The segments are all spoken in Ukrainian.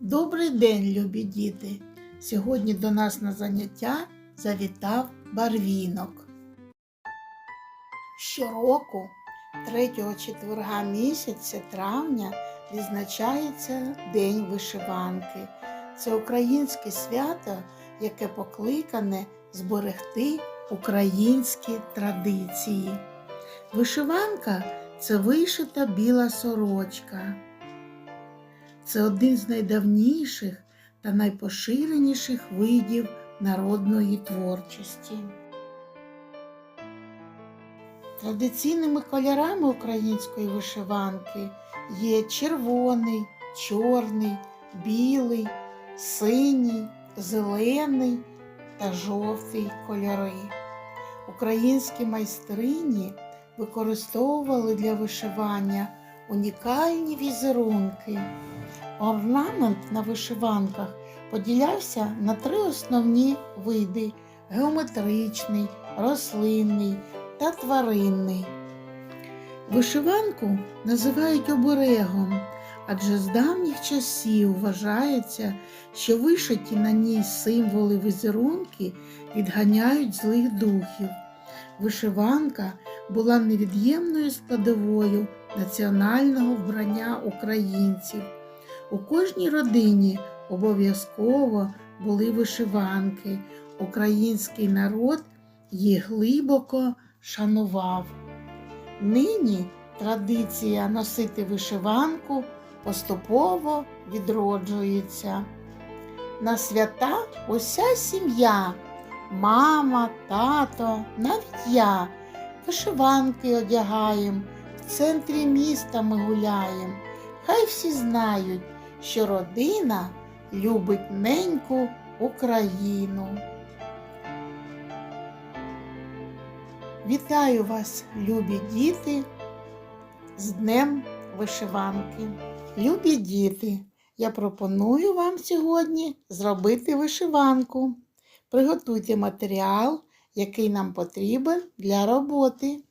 Добрий день, любі діти! Сьогодні до нас на заняття завітав барвінок. Щороку, 3 четверга місяця травня, відзначається День вишиванки. Це українське свято, яке покликане зберегти українські традиції. Вишиванка це вишита біла сорочка. Це один з найдавніших та найпоширеніших видів народної творчості. Традиційними кольорами української вишиванки є червоний, чорний, білий, синій, зелений та жовтий кольори. Українські майстрині використовували для вишивання унікальні візерунки. Орнамент на вишиванках поділявся на три основні види геометричний, рослинний та тваринний. Вишиванку називають оберегом, адже з давніх часів вважається, що вишиті на ній символи візерунки відганяють злих духів. Вишиванка була невід'ємною складовою національного вбрання українців. У кожній родині обов'язково були вишиванки. Український народ їх глибоко шанував. Нині традиція носити вишиванку поступово відроджується. На свята уся сім'я, мама, тато, навіть я вишиванки одягаємо, в центрі міста ми гуляємо. Хай всі знають, що родина любить неньку Україну. Вітаю вас, любі діти, з Днем вишиванки. Любі діти, я пропоную вам сьогодні зробити вишиванку. Приготуйте матеріал, який нам потрібен для роботи.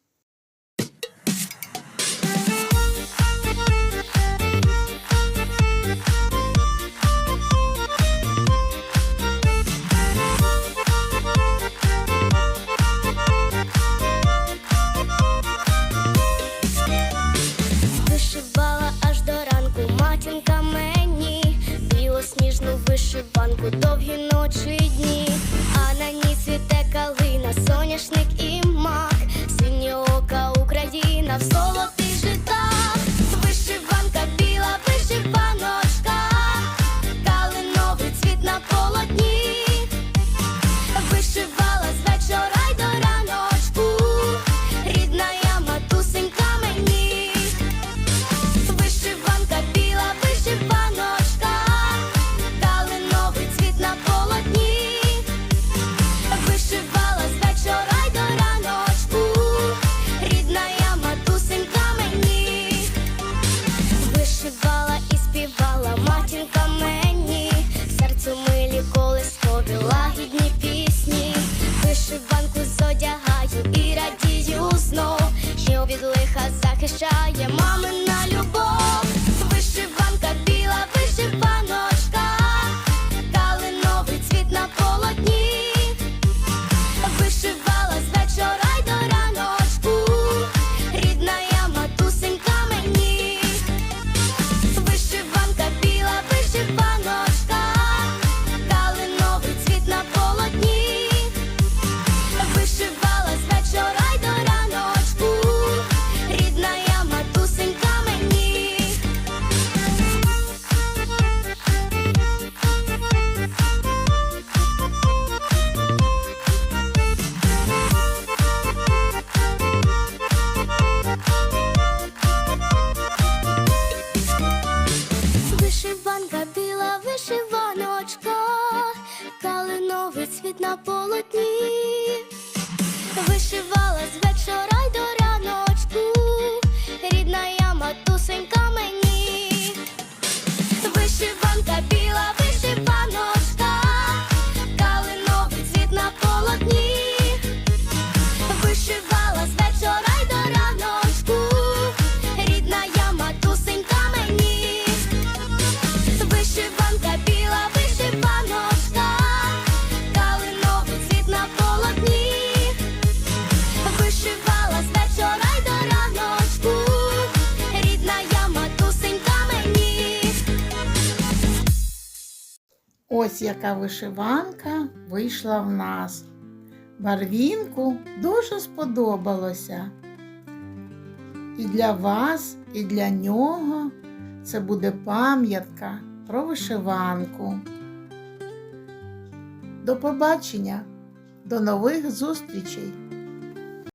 Довгі ночі дні, захищає мамина цвіт на полотні. Вишивала з вечора й до раночку, рідна я матусенька мені. Ось яка вишиванка вийшла в нас. Барвінку дуже сподобалося. І для вас, і для нього це буде пам'ятка про вишиванку. До побачення, до нових зустрічей!